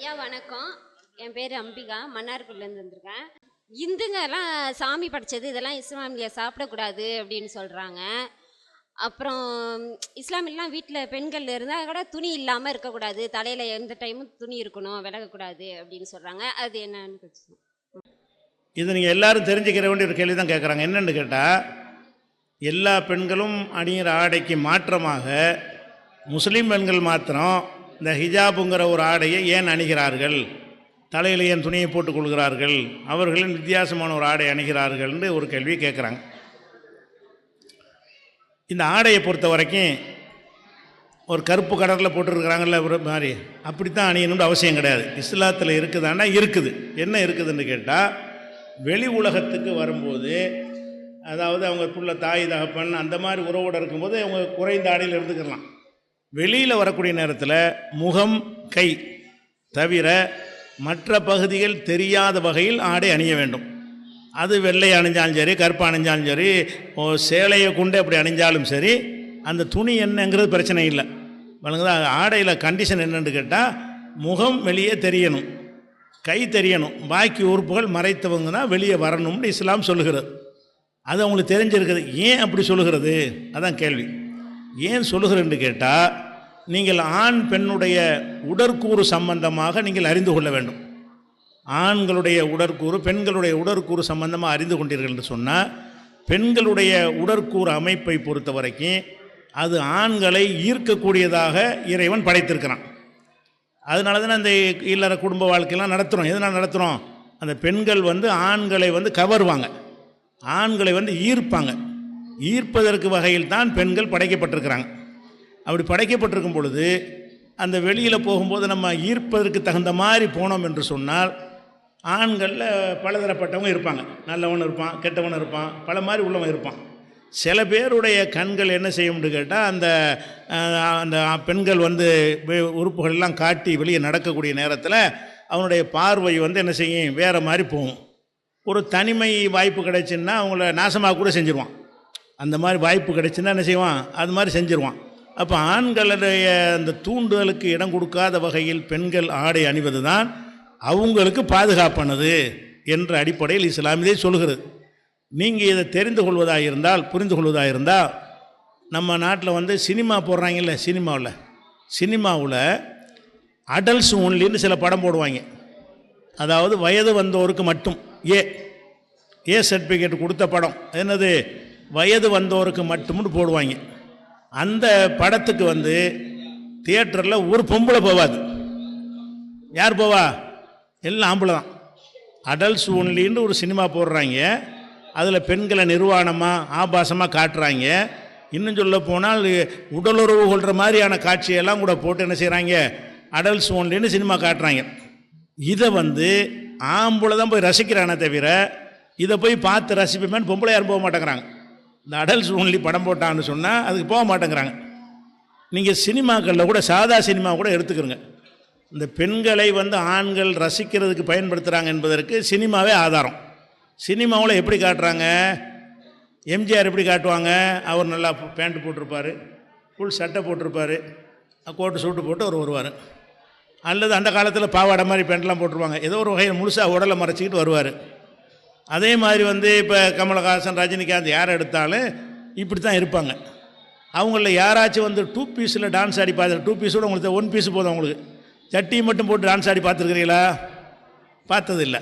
ஐயா வணக்கம். என் பேர் அம்பிகா. மன்னார்குடிலேருந்து வந்திருக்கேன். இந்துங்கெல்லாம் சாமி படைச்சது இதெல்லாம் இஸ்லாமிய சாப்பிடக்கூடாது அப்படின்னு சொல்கிறாங்க அப்புறம் இஸ்லாமியெலாம் வீட்டில் பெண்கள் இருந்தால் கூட துணி இல்லாமல் இருக்கக்கூடாது. தலையில் எந்த டைமும் துணி இருக்கணும் விலகக்கூடாது அப்படின்னு சொல்கிறாங்க அது என்னன்னு கொஞ்சம் இது நீங்கள் எல்லாரும் தெரிஞ்சுக்கிற வேண்டிய ஒரு கேள்வி தான் கேட்குறாங்க என்னென்னு கேட்டால் எல்லா பெண்களும் அணிகிற ஆடைக்கு மாற்றமாக முஸ்லீம் பெண்கள் மாத்திரம் இந்த ஹிஜாபுங்கிற ஒரு ஆடையை ஏன் அணிகிறார்கள்? தலையில் ஏன் துணியை போட்டுக்கொள்கிறார்கள் அவர்களின் வித்தியாசமான ஒரு ஆடை அணிகிறார்கள்னு ஒரு கேள்வி கேட்குறாங்க. இந்த ஆடையை பொறுத்த வரைக்கும் ஒரு கருப்பு கடலில் போட்டுருக்குறாங்கல்ல ஒரு மாதிரி. அப்படித்தான் அணியணும்னு அவசியம் கிடையாது. இஸ்லாத்தில் இருக்குதான்னா இருக்குது. என்ன இருக்குதுன்னு கேட்டால் வெளி உலகத்துக்கு வரும்போது அதாவது அவங்க புள்ள தாய் தகப்பன் அந்த மாதிரி உறவோடு இருக்கும்போது அவங்க குறைந்த ஆடையில் இருந்துக்கலாம். வெளியில் வரக்கூடிய நேரத்தில் முகம் கை தவிர மற்ற பகுதிகள் தெரியாத வகையில் ஆடை அணிய வேண்டும். அது வெள்ளை அணிஞ்சாலும் சரி கருப்பு அணிஞ்சாலும் சரி ஓ, சேலையை கொண்டு அப்படி அணிஞ்சாலும் சரி அந்த துணி என்னங்கிறது பிரச்சனை இல்லை. வழங்குதா ஆடையில் கண்டிஷன் என்னன்னு கேட்டால் முகம் வெளியே தெரியணும். கை தெரியணும். பாக்கி உறுப்புகள் மறைத்தவங்க தான் வெளியே வரணும்னு இஸ்லாம் சொல்லுகிறது. அது அவங்களுக்கு தெரிஞ்சிருக்குது. ஏன் அப்படி சொல்லுகிறது? அதான் கேள்வி. ஏன் சொல்லுகிறேன்னு கேட்டால் நீங்கள் ஆண் பெண்ணுடைய உடற்கூறு சம்பந்தமாக நீங்கள் அறிந்து கொள்ள வேண்டும். ஆண்களுடைய உடற்கூறு பெண்களுடைய உடற்கூறு சம்பந்தமாக அறிந்து கொண்டீர்கள் என்று சொன்னால் பெண்களுடைய உடற்கூறு அமைப்பை பொறுத்த வரைக்கும் அது ஆண்களை ஈர்க்கக்கூடியதாக இறைவன் படைத்திருக்கிறான். அதனால தான் அந்த இல்லற குடும்ப வாழ்க்கையெல்லாம் நடத்துகிறோம் எதனால் நடத்துகிறோம் அந்த பெண்கள் வந்து ஆண்களை வந்து கவருவாங்க. ஆண்களை வந்து ஈர்ப்பாங்க. ஈர்ப்பதற்கு வகையில் தான் பெண்கள் படைக்கப்பட்டிருக்கிறாங்க. அப்படி படைக்கப்பட்டிருக்கும் பொழுது அந்த வெளியில் போகும்போது நம்ம ஈர்ப்பதற்கு தகுந்த மாதிரி போனோம் என்று சொன்னால் ஆண்களில் பலதரப்பட்டவங்க இருப்பாங்க. நல்லவன் இருப்பான் கெட்டவன் இருப்பான் பல மாதிரி உள்ளவன் இருப்பான். சில பேருடைய கண்கள் என்ன செய்யும்னு கேட்டால் அந்த அந்த பெண்கள் வந்து உறுப்புகள்லாம் காட்டி வெளியே நடக்கக்கூடிய நேரத்தில் அவனுடைய பார்வை வந்து என்ன செய்யும்? வேறு மாதிரி போகும். ஒரு தனிமை வாய்ப்பு கிடைச்சுன்னா அவங்கள நாசமாக கூட செஞ்சுருவான். அந்த மாதிரி வாய்ப்பு கிடைச்சுன்னா என்ன செய்வான்? அது மாதிரி செஞ்சுருவான். அப்போ ஆண்களுடைய அந்த தூண்டுதலுக்கு இடம் கொடுக்காத வகையில் பெண்கள் ஆடை அணிவது தான் அவங்களுக்கு பாதுகாப்பானது என்ற அடிப்படையில் இஸ்லாம் இதை சொல்கிறது நீங்கள் இதை தெரிந்து கொள்வதாக இருந்தால் புரிந்து கொள்வதாக இருந்தால் நம்ம நாட்டில் வந்து சினிமா போடுறாங்கல்ல சினிமாவில். சினிமாவில் அடல்ஸ் ஒன்லின்னு சில படம் போடுவாங்க. அதாவது வயது வந்தோருக்கு மட்டும். ஏ ஏ சர்டிஃபிகேட் கொடுத்த படம். என்னது? வயது வந்தோருக்கு மட்டும்னு போடுவாங்க. அந்த படத்துக்கு வந்து தியேட்டரில் ஒரு பொம்பளை போவாது. யார் போவா? எல்லாம் ஆம்பளை தான். அடல்ட்ஸ் ஒன்லின்னு ஒரு சினிமா போடுறாங்க. அதில் பெண்களை நிர்வாணமாக ஆபாசமாக காட்டுறாங்க. இன்னும் சொல்ல போனால் உடலுறவு கொள்கிற மாதிரியான காட்சியெல்லாம் கூட போட்டு என்ன செய்கிறாங்க அடல்ட்ஸ் ஒன்லின்னு சினிமா காட்டுறாங்க. இதை வந்து ஆம்பளை தான் போய் ரசிக்கிறானே தவிர இதை போய் பார்த்து ரசிப்பேமேன்னு பொம்பளை யாரும் போக மாட்டேங்கிறாங்க. இந்த அடல்ஸ் ஓன்லி படம் போட்டான்னு சொன்னால் அதுக்கு போக மாட்டேங்கிறாங்க. நீங்கள் சினிமாக்களில் கூட சாதா சினிமா கூட எடுத்துக்கிறங்க. இந்த பெண்களை வந்து ஆண்கள் ரசிக்கிறதுக்கு பயன்படுத்துகிறாங்க என்பதற்கு சினிமாவே ஆதாரம். சினிமாவில் எப்படி காட்டுறாங்க? எம்ஜிஆர் எப்படி காட்டுவாங்க? அவர் நல்லா பேண்ட் போட்டிருப்பார் ஃபுல் சட்டை போட்டிருப்பார் கோட்டு சூட்டு போட்டு அவர் வருவார். அல்லது அந்த காலத்தில் பாவாடை மாதிரி பேண்ட்லாம் போட்டுருவாங்க ஏதோ ஒரு வகையில் முழுசாக உடலை மறைச்சிக்கிட்டு வருவார். அதே மாதிரி வந்து இப்போ கமலஹாசன் ரஜினிகாந்த் யார் எடுத்தாலும் இப்படி தான் இருப்பாங்க. அவங்களில் யாராச்சும் வந்து டூ பீஸில் டான்ஸ் ஆடி பார்த்து டூ பீஸோட உங்களுக்கு ஒன் பீஸ் போதும் உங்களுக்கு. சட்டி மட்டும் போட்டு டான்ஸ் ஆடி பார்த்துருக்குறீங்களா? பார்த்ததில்ல.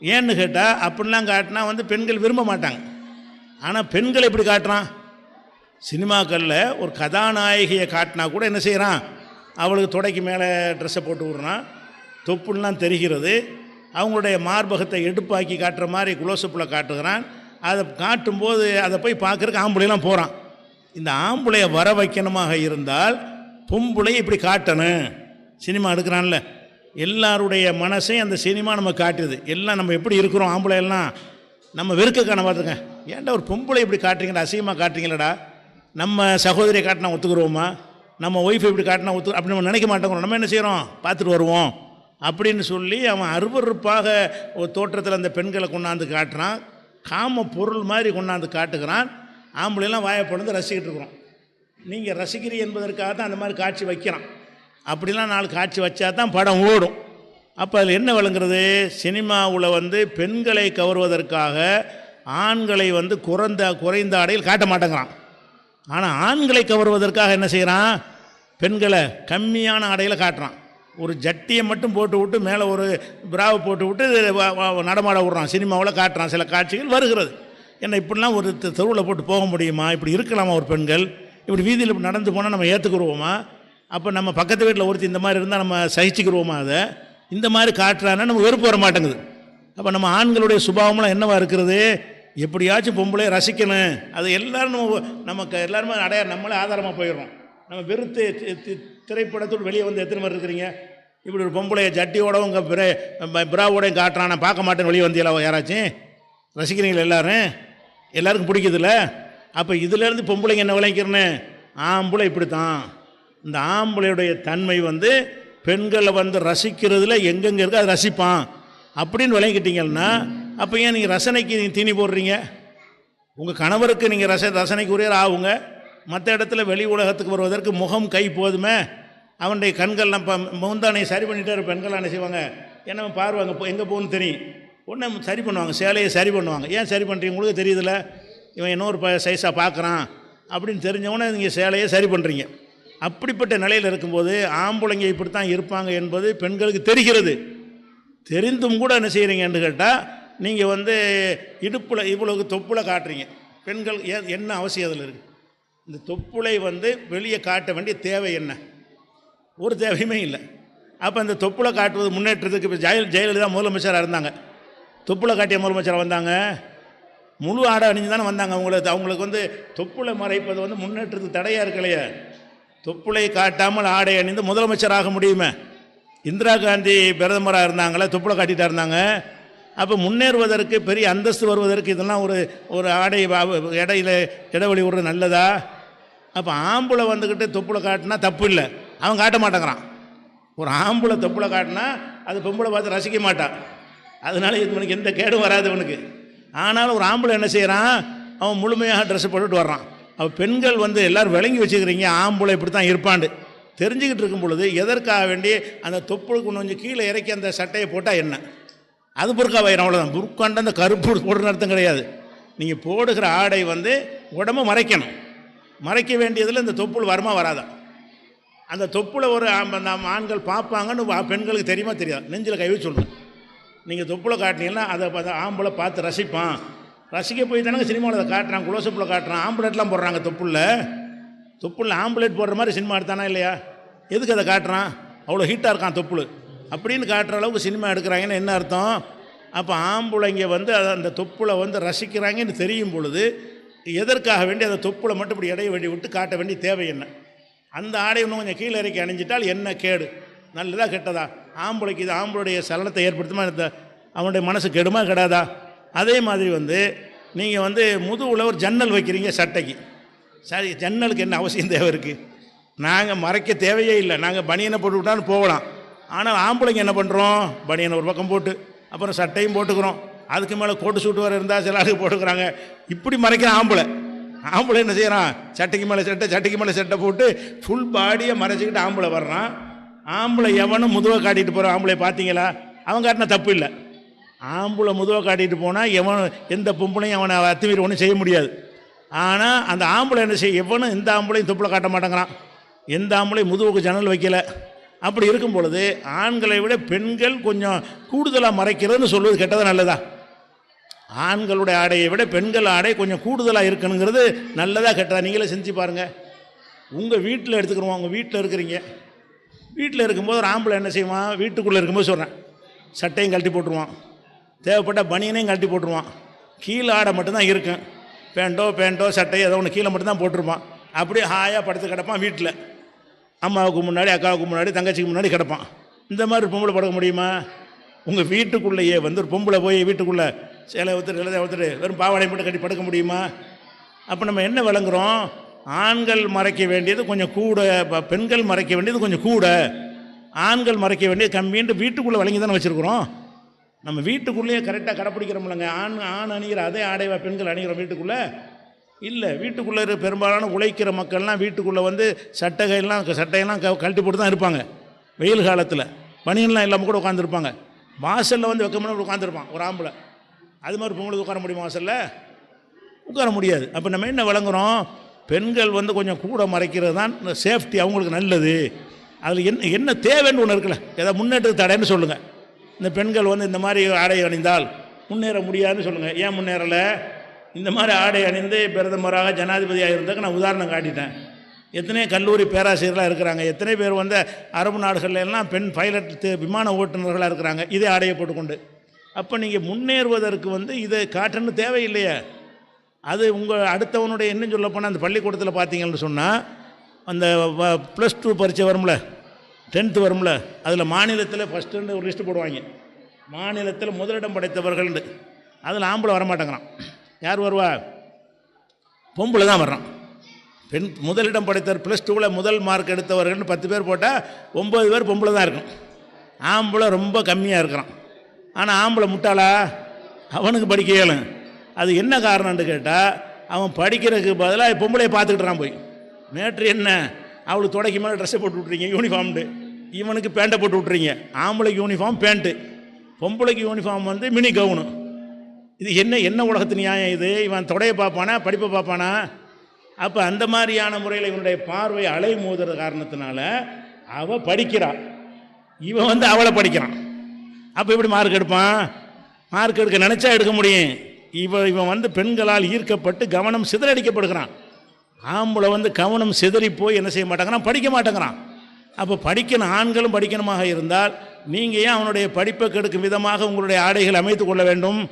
ஏன்னு கேட்டால் அப்படிலாம் காட்டினா வந்து பெண்கள் விரும்ப மாட்டாங்க. ஆனால் பெண்கள் எப்படி காட்டுறான்? சினிமாக்களில் ஒரு கதாநாயகியை காட்டினா கூட என்ன செய்கிறான் அவளுக்கு தொடைக்கு மேலே ட்ரெஸ்ஸை போட்டு விட்றான். தொப்புலாம் தெரிகிறது. அவங்களுடைய மார்பகத்தை எடுப்பாக்கி காட்டுற மாதிரி குலோசப்பில் காட்டுகிறான். அதை காட்டும்போது அதை போய் பார்க்குறக்கு ஆம்பளைலாம் போகிறான் இந்த ஆம்பளையை வர வைக்கணுமாக இருந்தால் பொம்பளை இப்படி காட்டணும். சினிமா எடுக்கிறான்ல. எல்லாருடைய மனசையும் அந்த சினிமா நம்ம காட்டுது. எல்லாம் நம்ம எப்படி இருக்கிறோம் ஆம்பளையெல்லாம்? நம்ம வெறுக்க காண பார்த்துங்க ஏன்டா ஒரு பொம்பளை இப்படி காட்டுறீங்களா அசிங்கமாக காட்டுறீங்களடா. நம்ம சகோதரியை காட்டினா ஒத்துக்குருவோமா? நம்ம ஒய்ஃப் இப்படி காட்டினா ஒத்து அப்படி நம்ம நினைக்க மாட்டோங்கிறோம். நம்ம என்ன செய்கிறோம் பார்த்துட்டு வருவோம். அப்படின்னு சொல்லி அவன் அருவருப்பாக ஒரு தோற்றத்தில் அந்த பெண்களை கொண்டாந்து காட்டுறான். காம பொருள் மாதிரி கொண்டாந்து காட்டுகிறான். ஆம்பளைலாம் வாயை ரசிக்கிட்டு இருக்கிறோம். நீங்கள் ரசிக்கிறீ என்பதற்காக தான் அந்த மாதிரி காட்சி வைக்கிறான். அப்படிலாம் நாலு காட்சி வச்சா தான் படம் ஓடும். அப்போ அதில் என்ன விளங்குறது? சினிமாவில் வந்து பெண்களை கவர்வதற்காக ஆண்களை வந்து குறைந்த குறைந்த ஆடையில் காட்ட மாட்டேங்கிறான். ஆனால் ஆண்களை கவர்வதற்காக என்ன செய்கிறான் பெண்களை கம்மியான ஆடையில் காட்டுறான். ஒரு ஜட்டியை மட்டும் போட்டு விட்டு மேலே ஒரு பிராவை போட்டு விட்டு நடமாட விட்றான். சினிமாவில் காட்டுறான். சில காட்சிகள் வருகிறது. ஏன்னா இப்படிலாம் ஒரு தெருவில் போட்டு போக முடியுமா? இப்படி இருக்கலாமா ஒரு பெண்கள்? இப்படி வீதியில் இப்படி நடந்து போனால் நம்ம ஏற்றுக்குருவோமா அப்போ நம்ம பக்கத்து வீட்டில் ஒருத்தி இந்த மாதிரி இருந்தால் நம்ம சகிச்சுக்கிருவோமா அதை? இந்த மாதிரி காட்டுறான்னா நம்ம வெறுப்பு வர மாட்டேங்குது. அப்போ நம்ம ஆண்களுடைய சுபாவம்லாம் என்னவா இருக்கிறது? எப்படியாச்சும் பொம்பளை ரசிக்கணும். அது எல்லோரும் நம்ம நமக்கு எல்லாருமே அடைய நம்மளே ஆதாரமாக போயிடுறோம். நம்ம வெறுத்து தி- திரைப்படத்தோடு வெளியே வந்து எத்தனை பேர் இருக்கிறீங்க? இப்படி ஒரு பொம்பளைய ஜட்டியோட உங்கள் பிற பிராவோடையும் காட்டுறான். நான் பார்க்க மாட்டேன் வெளியே வந்தீங்களா யாராச்சும்? ரசிக்கிறீங்களா எல்லாரும்? எல்லாருக்கும் பிடிக்குதுல்ல? அப்போ இதுலேருந்து பொம்பளைங்க என்ன விளைக்கிறேன்னு ஆம்பளை இப்படி தான் இந்த ஆம்பளையுடைய தன்மை வந்து பெண்களை வந்து ரசிக்கிறதுல எங்கெங்கே இருக்கோ அதை ரசிப்பான். அப்படின்னு விளங்கிட்டீங்கன்னா அப்போ ஏன் நீங்கள் ரசனைக்கு நீங்கள் தீனி போடுறீங்க? உங்கள் கணவருக்கு நீங்கள் ரச ரசனைக்குரியர் ஆகுங்க. மற்ற இடத்துல வெளி உலகத்துக்கு வருவதற்கு முகம் கை போதுமே? அவனுடைய கண்கள் நம்ம முந்தானையை சரி பண்ணிட்டாரு பெண்கள் என்ன செய்வாங்க? என்ன பாருவாங்க எங்கே போகணும்னு தெரியும். உடனே சரி பண்ணுவாங்க. சேலையை சரி பண்ணுவாங்க. ஏன் சரி பண்ணுறீங்க உங்களுக்கு தெரியுதுல்ல. இவன் இன்னொரு ப சைஸாக பார்க்குறான் அப்படின்னு தெரிஞ்சவொடனே நீங்கள் சேலையை சரி பண்ணுறீங்க அப்படிப்பட்ட நிலையில் இருக்கும்போது ஆம்பளைங்க இப்படி தான் இருப்பாங்க என்பது பெண்களுக்கு தெரிகிறது. தெரிந்தும் கூட என்ன செய்கிறீங்கன்னு கேட்டால் நீங்கள் வந்து இடுப்பில் இவ்வளவு தொப்புளை காட்டுறீங்க. பெண்கள் என்ன அவசியம் அதில் இருக்குது இந்த தொப்புளை வந்து வெளியே காட்ட வேண்டிய தேவை என்ன? ஒரு தேவையுமே இல்லை. அப்போ அந்த தொப்புளை காட்டுவது முன்னேற்றத்துக்கு இப்போ ஜெயல ஜெயலலிதா முதலமைச்சராக இருந்தாங்க. தொப்புளை காட்டிய முதலமைச்சராக வந்தாங்க. முழு ஆடை அணிஞ்சு தானே வந்தாங்க அவங்களுக்கு அவங்களுக்கு வந்து தொப்புளை மறைப்பது வந்து முன்னேற்றத்துக்கு தடையாக இருக்கலையே. தொப்புளை காட்டாமல் ஆடை அணிந்து முதலமைச்சராக முடியுமே? இந்திரா காந்தி பிரதமராக இருந்தாங்களே தொப்புளை காட்டிகிட்டா இருந்தாங்க. அப்போ முன்னேறுவதற்கு பெரிய அந்தஸ்து வருவதற்கு இதெல்லாம் ஒரு ஒரு ஆடை வா- இடையில இடைவெளி விடுறது நல்லதா? அப்போ ஆம்பளை வந்துக்கிட்டு தொப்புளை காட்டினா தப்பு இல்லை. அவன் காட்ட மாட்டேங்கிறான். ஒரு ஆம்பளை தொப்புளை காட்டினா அது பொம்பளை பார்த்து ரசிக்க மாட்டான் அதனால இவனுக்கு எந்த கேடும் வராது இவனுக்கு. ஆனாலும் ஒரு ஆம்பளை என்ன செய்கிறான் அவன் முழுமையாக ட்ரெஸ் போட்டுட்டு வர்றான். அவன் பெண்கள் வந்து எல்லோரும் விளங்கி வச்சுக்கிறீங்க ஆம்பளை இப்படி தான் இருப்பாண்டு. தெரிஞ்சுக்கிட்டு இருக்கும் பொழுது எதற்காக வேண்டி அந்த தொப்புளுக்கு கொஞ்சம் கீழே இறக்கி அந்த சட்டையை போட்டால் என்ன? அது புர்கா வயிறு அவ்வளோதான் புர்காண்ட அந்த கருப்பு போடுற அர்த்தம் கிடையாது. நீங்கள் போடுகிற ஆடை வந்து உடம்பை மறைக்கணும். மறைக்க வேண்டியதில் இந்த தொப்புள் வருமா வராதா? அந்த தொப்புளை ஒரு நம்ம ஆண்கள் பார்ப்பாங்கன்னு பெண்களுக்கு தெரியுமா தெரியாது. நெஞ்சில் கை வச்சு நீங்கள் தொப்புளை காட்டினீங்கன்னா அதை பார்த்து ஆம்பளை பார்த்து ரசிப்பான். ரசிக்க போய் தானே சினிமாவில் அதை காட்டுறான் குளோசப்பில் காட்டுறான் ஆம்புலெட்லாம் போடுறாங்க தொப்புளில். தொப்புளில் ஆம்புலெட் போடுற மாதிரி சினிமா எடுத்தானா இல்லையா? எதுக்கு அதை காட்டுறான்? அவ்வளோ ஹீட்டாக இருக்கான் தொப்புள். அப்படின்னு காட்டுற அளவுக்கு சினிமா எடுக்கிறாங்கன்னு என்ன அர்த்தம்? அப்போ ஆம்பளைங்க வந்து அதை அந்த தொப்புளை வந்து ரசிக்கிறாங்கன்னு தெரியும் பொழுது எதற்காக வேண்டி அந்த தொப்புளை மட்டும் இப்படி இடைய வேண்டி விட்டு காட்ட வேண்டிய தேவை என்ன? அந்த ஆடை இன்னும் கொஞ்சம் கீழே இறக்கி அணிஞ்சிட்டால் என்ன கேடு? நல்லதா கெட்டதா? ஆம்பளைக்கு இது ஆம்பளுடைய சலனத்தை ஏற்படுத்துமா? இந்த அவனுடைய மனசு கெடுமா கெடாதா? அதே மாதிரி வந்து நீங்கள் வந்து முதுவில் ஒரு ஜன்னல் வைக்கிறீங்க சட்டைக்கு. சரி ஜன்னலுக்கு என்ன அவசியம் தேவை இருக்குது நாங்கள் மறைக்க தேவையே இல்லை. நாங்கள் பனியனை போட்டு விட்டாலும் போகலாம். ஆனால் ஆம்பளைங்க என்ன பண்ணுறோம் பனியனை ஒரு பக்கம் போட்டு அப்புறம் சட்டையும் போட்டுக்கிறோம். அதுக்கு மேலே கோட்டு சூட்டு வர இருந்தால் சில ஆளுக்கு போட்டுக்கிறாங்க. இப்படி மறைக்கிற ஆம்பளை. ஆம்பளை என்ன செய்கிறான் சட்டைக்கு மேலே சட்டை சட்டைக்கு மேலே சட்டை போட்டு ஃபுல் பாடியை மறைச்சிக்கிட்டு ஆம்பளை வர்றான். ஆம்பளை எவனும் முதுவை காட்டிட்டு போகிறான் ஆம்பளை பார்த்தீங்களா? அவன் காட்டின தப்பு இல்லை. ஆம்பளை முதுவை காட்டிட்டு போனால் எவன் எந்த பொம்பளையும் அவனை அத்துமீறி ஒன்றும் செய்ய முடியாது. ஆனால் அந்த ஆம்பளை என்ன செய்ய எவனும் எந்த ஆம்பளையும் துப்பில் காட்ட மாட்டேங்கிறான். எந்த ஆம்பளையும் முதுவுக்கு ஜன்னல் வைக்கல. அப்படி இருக்கும் பொழுது ஆண்களை விட பெண்கள் கொஞ்சம் கூடுதலாக மறைக்கிறதுன்னு சொல்வது கெட்டதா நல்லதா? ஆண்களுடைய ஆடையை விட பெண்கள் ஆடை கொஞ்சம் கூடுதலாக இருக்கணுங்கிறது நல்லதாக கெட்டதா? நீங்களே செஞ்சு பாருங்கள் உங்கள் வீட்டில் எடுத்துக்கிறோம்? உங்கள் வீட்டில் இருக்கிறீங்க. வீட்டில் இருக்கும்போது ஒரு ஆம்பளை என்ன செய்வான் வீட்டுக்குள்ளே இருக்கும்போது சொல்கிறேன் சட்டையும் கழட்டி போட்டுருவான். தேவைப்பட்ட பனியனையும் கழட்டி போட்டுருவான். கீழே ஆடை மட்டும்தான் இருக்கும். பேண்ட்டோ பேண்ட்டோ சட்டையோ ஏதோ ஒன்று கீழே மட்டும்தான் போட்டிருப்பான். அப்படியே ஹாயாக படுத்து கிடப்பான் வீட்டில் அம்மாவுக்கு முன்னாடி அக்காவுக்கு முன்னாடி தங்கச்சிக்கு முன்னாடி கிடப்பான். இந்த மாதிரி பொம்பளை படுக்க முடியுமா? உங்கள் வீட்டுக்குள்ளேயே வந்து ஒரு பொம்பளை போய் வீட்டுக்குள்ளே சேலை ஒத்துட்டு எழுத ஒத்துட்டு வெறும் பாவாடை மட்டும் கட்டி படுக்க முடியுமா? அப்போ நம்ம என்ன விளங்குறோம்? ஆண்கள் மறைக்க வேண்டியது கொஞ்சம் கூட பெண்கள் மறைக்க வேண்டியது கொஞ்சம் கூட. ஆண்கள் மறைக்க வேண்டியது கம்மின்ட்டு வீட்டுக்குள்ளே வழங்கி தானே வச்சுருக்குறோம். நம்ம வீட்டுக்குள்ளேயே கரெக்டாக கடைப்பிடிக்கிறோம்லங்க. ஆண் ஆண் அணிகிற அதே ஆடைவா பெண்கள் அணிகிறோம் வீட்டுக்குள்ளே? இல்லை வீட்டுக்குள்ளே இருக்க பெரும்பாலான உழைக்கிற மக்கள்லாம் வீட்டுக்குள்ளே வந்து சட்டைகள்லாம் சட்டையெல்லாம் க கழட்டி போட்டு தான் இருப்பாங்க. வெயில் காலத்தில். பனியன்லாம் இல்லாமல் கூட உட்காந்துருப்பாங்க வாசலில் வந்து வெக்கமான உட்காந்துருப்பான் ஒரு ஆம்பளை. அது மாதிரி பொங்கலுக்கு உட்கார முடியுமா வாசலில்? உட்கார முடியாது. அப்போ நம்ம என்ன வழங்குறோம் பெண்கள் வந்து கொஞ்சம் கூட மறைக்கிறது தான் சேஃப்டி அவங்களுக்கு நல்லது. அதில் என்ன என்ன தேவைன்னு ஒன்று இருக்குல்ல? ஏதாவது முன்னேற்ற தடைன்னு சொல்லுங்கள் இந்த பெண்கள் வந்து இந்த மாதிரி ஆடை அணிந்தால் முன்னேற முடியாதுன்னு சொல்லுங்கள் ஏன் முன்னேறலை? இந்த மாதிரி ஆடை அணிந்து பிரதமராக ஜனாதிபதியாக இருந்தாக்க நான் உதாரணம் காட்டிட்டேன். எத்தனை கல்லூரி பேராசிரியர்களாக இருக்கிறாங்க எத்தனை பேர் வந்து அரபு நாடுகள்ல எல்லாம் பெண் பைலட் விமான ஓட்டுநர்களாக இருக்கிறாங்க இதே ஆடையை போட்டுக்கொண்டு. அப்போ நீங்கள் முன்னேறுவதற்கு வந்து இதை காட்டன்னு தேவையில்லையே. அது உங்கள் அடுத்தவனுடைய என்ன சொல்ல போனால் அந்த பள்ளிக்கூடத்தில் பார்த்தீங்கன்னு சொன்னால் அந்த ப்ளஸ் டூ பரீட்சை வரும்ல டென்த்து வரும்ல அதில் மாநிலத்தில் ஃபஸ்ட்டுன்னு ஒரு லிஸ்ட்டு போடுவாங்க. மாநிலத்தில் முதலிடம் படைத்தவர்கள்ண்டு அதில் ஆம்பளை வரமாட்டேங்கிறான். யார் வருவா? பொம்பளை தான் வர்றான். பெண் முதலிடம் படைத்தவர் ப்ளஸ் டூவில் முதல் மார்க் எடுத்தவர்கள்னு பத்து பேர் போட்டால் ஒம்பது பேர் பொம்பளை தான் இருக்கும். ஆம்பளை ரொம்ப கம்மியாக இருக்கிறான். ஆனால் ஆம்பளை முட்டாளா? அவனுக்கு படிக்க இயலும் அது என்ன காரணம்னு கேட்டால் அவன் படிக்கிறதுக்கு பதிலாக பொம்பளையை பார்த்துக்கிட்டுறான் போய். மேட்ரு என்ன? அவளுக்கு தொடக்கி மேலே ட்ரெஸ்ஸை போட்டு விட்றீங்க யூனிஃபார்ம்டு இவனுக்கு பேண்ட்டை போட்டு விட்றீங்க ஆம்பளைக்கு யூனிஃபார்ம் பேண்ட்டு பொம்பளைக்கு யூனிஃபார்ம் வந்து மினி கவுனு இது என்ன என்ன உலகத்து நியாயம் இது? இவன் தொடையை பார்ப்பானா படிப்பை பார்ப்பானா? அப்போ அந்த மாதிரியான முறையில் இவனுடைய பார்வை அலை மோதுற காரணத்தினால அவ படிக்கிறா. இவன் வந்து அவளை படிக்கிறான். அப்போ எப்படி மார்க் எடுப்பான்? மார்க் எடுக்க நினச்சா எடுக்க முடியும். இவன் இவன் வந்து பெண்களால் ஈர்க்கப்பட்டு கவனம் சிதறடிக்கப்படுகிறான். ஆம்பளை வந்து கவனம் சிதறி போய் என்ன செய்ய மாட்டேங்கிறான்? படிக்க மாட்டேங்கிறான். அப்போ படிக்கணும் ஆண்களும் படிக்கணுமாக இருந்தால் நீங்கள் ஏன் அவனுடைய படிப்பை கெடுக்கும் விதமாக உங்களுடைய ஆடைகள் அமைத்து கொள்ள வேண்டும்?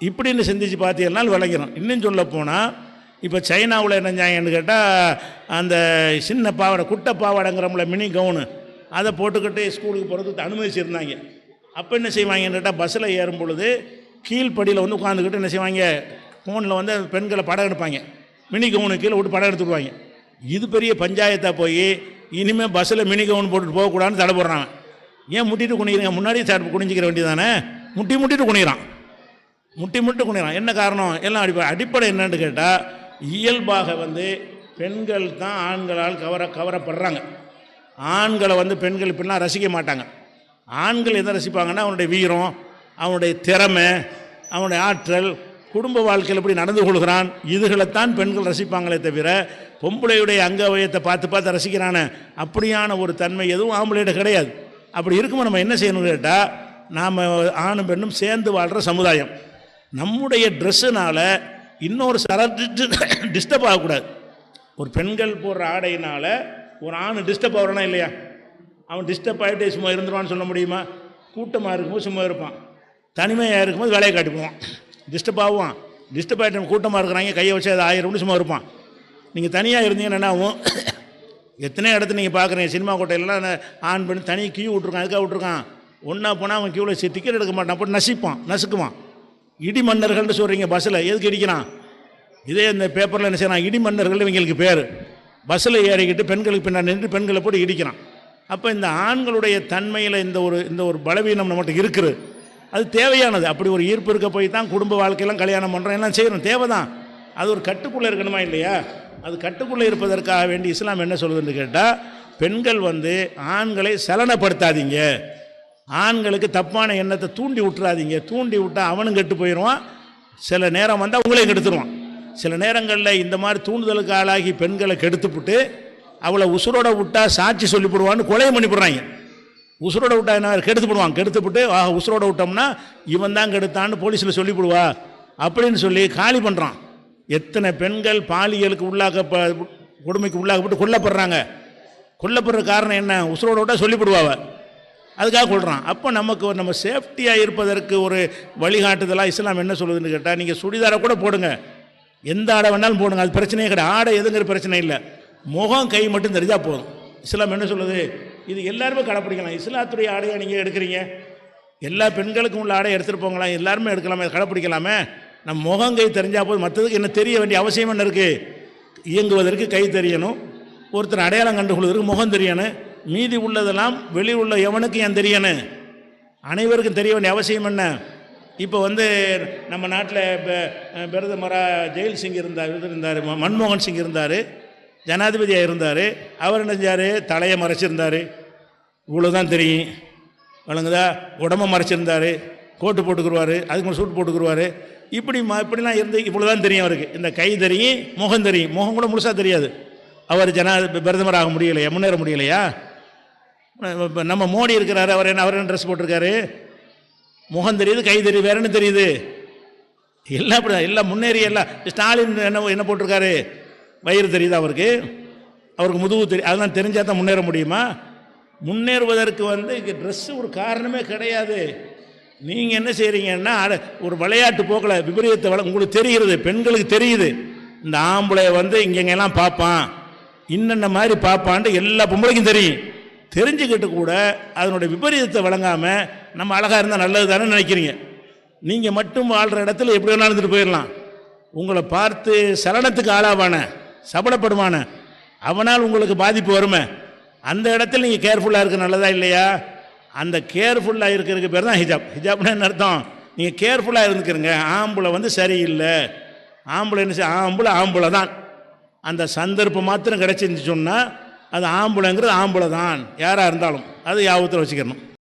இப்படின்னு சிந்திச்சு பார்த்தீங்கன்னா விளங்கிறோம் இன்னும் சொல்ல போனால் இப்போ சைனாவில் என்ன நியாயம்னு கேட்டால் அந்த சின்ன பாவாடை குட்டை பாவாடைங்கிறோம்ல மினி கவுனு அதை போட்டுக்கிட்டு ஸ்கூலுக்கு போகிறதுக்கு அனுமதிச்சிருந்தாங்க. அப்போ என்ன செய்வாங்கன்னு கேட்டால் பஸ்ஸில் ஏறும் பொழுது கீழ்ப்படியில் வந்து உட்காந்துக்கிட்டு என்ன செய்வாங்க? ஃபோனில் வந்து பெண்களை படம் எடுப்பாங்க. மினி கவுனு கீழே விட்டு படம் எடுத்துடுவாங்க இது பெரிய பஞ்சாயத்தாக போய் இனிமேல் பஸ்ஸில் மினி கவுன் போட்டுட்டு போகக்கூடாதுன்னு தடை போடுறாங்க. ஏன் முட்டிட்டு குனிக்கிறீங்க முன்னாடியே சார் குனிஞ்சிக்கிற வேண்டியதானே முட்டி முட்டிட்டு குனிகிறான் முட்டி முட்டி குனிறான் என்ன காரணம்? எல்லாம் அடிப்படை அடிப்படை என்னன்னு கேட்டால் இயல்பாக வந்து பெண்கள் தான் ஆண்களால் கவர கவரப்படுறாங்க. ஆண்களை வந்து பெண்கள் இப்படிலாம் ரசிக்க மாட்டாங்க. ஆண்கள் எதை ரசிப்பாங்கன்னா அவனுடைய வீரம் அவனுடைய திறமை அவனுடைய ஆற்றல் குடும்ப வாழ்க்கையில் எப்படி நடந்து கொள்கிறான் இதுகளைத்தான் பெண்கள் ரசிப்பாங்களே தவிர பொம்பளையுடைய அங்கவயத்தை பார்த்து பார்த்து ரசிக்கிறான அப்படியான ஒரு தன்மை எதுவும் ஆம்பளையிட கிடையாது. அப்படி இருக்கும்போது நம்ம என்ன செய்யணும்னு கேட்டால் நாம் ஆணும் பெண்ணும் சேர்ந்து வாழ்கிற சமுதாயம். நம்முடைய ட்ரெஸ்ஸுனால இன்னொரு சரட்டு டிஸ்டர்ப் ஆகக்கூடாது. ஒரு பெண்கள் போடுற ஆடையினால் ஒரு ஆண் டிஸ்டர்ப் ஆகிறானா இல்லையா? அவன் டிஸ்டர்ப் ஆகிட்டு சும்மா இருந்துருவான்னு சொல்ல முடியுமா? கூட்டமாக இருக்கும்போது சும்மா இருப்பான். தனிமையாக இருக்கும்போது வேலையை காட்டிக்குவான். டிஸ்டர்ப் ஆகுவான். டிஸ்டர்ப் ஆகிட்டு கூட்டமாக இருக்கிறாங்க கையை வச்சு அது ஆயிரம்னு சும்மா இருப்பான். நீங்கள் தனியாக இருந்தீங்கன்னா என்ன ஆகும்? எத்தனை இடத்துல நீங்கள் பார்க்குறீங்க? சினிமா கோட்டையிலலாம் ஆன் பண்ணி தனி கியூ விட்ருக்கான் அதுக்காக விட்ருக்கான் ஒன்றா போனால் அவன் கியூவில் டிக்கெட் எடுக்க மாட்டான். போட்டு நசிப்பான் நசுக்குவான். இடி மன்னர்கள்னு சொல்கிறீங்க பஸ்ஸில் எதுக்கு இடிக்கிறான் இதே இந்த பேப்பரில் என்ன செய்யறான்? இடி மன்னர்கள் இவங்களுக்கு பேர். பஸ்ஸில் ஏறிக்கிட்டு பெண்களுக்கு பின்னாடி நின்று பெண்களை போட்டு இடிக்கிறான் அப்போ இந்த ஆண்களுடைய தன்மையில் இந்த ஒரு இந்த ஒரு பலவீனம் நம்மகிட்ட இருக்குது. அது தேவையானது. அப்படி ஒரு ஈர்ப்பு இருக்க போய் தான் குடும்ப வாழ்க்கையெல்லாம் கல்யாணம் பண்ணுறோம் எல்லாம் செய்கிறோம் தேவை தான் அது ஒரு கட்டுக்குள்ளே இருக்கணுமா இல்லையா? அது கட்டுக்குள்ளே இருப்பதற்காக வேண்டி இஸ்லாம் என்ன சொல்லுதுன்னு கேட்டால் பெண்கள் வந்து ஆண்களை சலனப்படுத்தாதீங்க. ஆண்களுக்கு தப்பான எண்ணத்தை தூண்டி விட்டுறாதீங்க. தூண்டி விட்டால் அவனும் கெட்டு போயிடுவான். சில நேரம் வந்தால் உங்களையும் கெடுத்துருவான். சில நேரங்களில் இந்த மாதிரி தூண்டுதலுக்கு ஆளாகி பெண்களை கெடுத்துப்புட்டு அவளை உசுரோட விட்டா சாட்சி சொல்லிவிடுவான்னு கொலையை பண்ணிவிடுறாங்க உசுரோட விட்டா என்ன கெடுத்து போடுவான் கெடுத்துப்புட்டு ஆஹா உசுரோட விட்டோம்னா இவன் தான் கெடுத்தான்னு போலீஸில் சொல்லிவிடுவா அப்படின்னு சொல்லி காலி பண்ணுறான் எத்தனை பெண்கள் பாலியலுக்கு உள்ளாக்க கொடுமைக்கு உள்ளாக்கப்பட்டு கொல்லப்படுறாங்க. கொல்லப்படுற காரணம் என்ன? உசுரோட விட்டா சொல்லிவிடுவாவை அதுக்காக கொள்கிறான் அப்போ நமக்கு ஒரு நம்ம சேஃப்டியாக இருப்பதற்கு ஒரு வழிகாட்டுதலாக இஸ்லாம் என்ன சொல்லுதுன்னு கேட்டால் நீங்கள் சுடிதாரை கூட போடுங்க. எந்த ஆடை வேணாலும் போடுங்க. அது பிரச்சனையே கிடையாது. ஆடை எதுங்கிற பிரச்சனை இல்லை. முகம் கை மட்டும் தெரிஞ்சால் போதும். இஸ்லாம் என்ன சொல்லுது? இது எல்லாருமே கடைப்பிடிக்கலாம். இஸ்லாத்துடைய ஆடையை நீங்கள் எடுக்கிறீங்க. எல்லா பெண்களுக்கும் உள்ள ஆடை எடுத்துகிட்டு போங்களா? எல்லாருமே எடுக்கலாமே. கடைப்பிடிக்கலாமே. நம்ம முகம் கை தெரிஞ்சால் போதும். மற்றதுக்கு என்ன தெரிய வேண்டிய அவசியம் என்ன இருக்குது இயங்குவதற்கு கை தெரியணும். ஒருத்தர் அடையாளம் கண்டுகொள்வதற்கு முகம் தெரியணும். மீதி உள்ளதெல்லாம் வெளி உள்ள எவனுக்கு ஏன் தெரியணும் அனைவருக்கும் தெரிய வேண்டிய அவசியம் என்ன? இப்போ வந்து நம்ம நாட்டில் இப்போ பிரதமரா ஜெயில் சிங் இருந்தார் இது இருந்தார் மன்மோகன் சிங் இருந்தார் ஜனாதிபதியாக இருந்தார் அவர் என்ன செஞ்சார்? தலையை மறைச்சிருந்தார். இவ்வளோதான் தெரியும். வழங்குதா உடம்ப மறைச்சிருந்தாரு. கோட்டு போட்டுக்குருவார். அதுக்கு சூட் போட்டுக்குருவார். இப்படி ம இப்படிலாம் இருந்து இவ்வளோ தான் தெரியும் அவருக்கு. இந்த கை தெரியும் முகம் தெரியும். முகம் கூட முழுசாக தெரியாது. அவர் ஜனா பிரதமர் ஆக முடியலையா? முன்னேற முடியலையா? நம்ம மோடி இருக்கிறாரு அவர் என்ன அவர் என்ன ட்ரெஸ் போட்டிருக்காரு? முகம் தெரியுது கை தெரியுது வேற என்ன தெரியுது? எல்லாம் அப்படி எல்லாம் முன்னேறி எல்லாம் ஸ்டாலின் என்ன என்ன போட்டிருக்காரு? வயிறு தெரியுது அவருக்கு? அவருக்கு முதுகு தெரியும் அதெல்லாம் தெரிஞ்சால் தான் முன்னேற முடியுமா? முன்னேறுவதற்கு வந்து இங்கே ட்ரெஸ்ஸு ஒரு காரணமே கிடையாது. நீங்கள் என்ன செய்கிறீங்கன்னா ஒரு விளையாட்டு போக்கில் விபரீதத்தை வள உங்களுக்கு தெரிகிறது பெண்களுக்கு தெரியுது. இந்த ஆம்பளை வந்து இங்கெங்கெல்லாம் பார்ப்பான். இன்னென்ன மாதிரி பார்ப்பான்ட்டு எல்லா பொம்பளைக்கும் தெரியும். தெரிஞ்சுக்கிட்டு கூட அதனுடைய விபரீதத்தை வழங்காமல் நம்ம அழகாக இருந்தால் நல்லது தானே நினைக்கிறீங்க. நீங்கள் மட்டும் வாழ்கிற இடத்துல எப்படி வேணாலும் இருந்துட்டு போயிடலாம் உங்களை பார்த்து சலனத்துக்கு ஆளாவான சபலப்படுவான அவனால் உங்களுக்கு பாதிப்பு வருமே. அந்த இடத்துல நீங்கள் கேர்ஃபுல்லாக இருக்க நல்லதா இல்லையா? அந்த கேர்ஃபுல்லாக இருக்கிறதுக்கு பேர் தான் ஹிஜாப் ஹிஜாப்னா என்ன அர்த்தம்? நீங்கள் கேர்ஃபுல்லாக இருந்துக்கிறங்க. ஆம்பளை வந்து சரியில்லை. ஆம்பளை என்ன செய்ய ஆம்பளை ஆம்பளை தான் அந்த சந்தர்ப்பம் மாத்திரம் கிடைச்சிருந்துச்சு சொன்னால் அது ஆம்பளைங்கிறது ஆம்பளை தான் யாராக இருந்தாலும். அது யாபத்தில் வச்சுக்கணும்.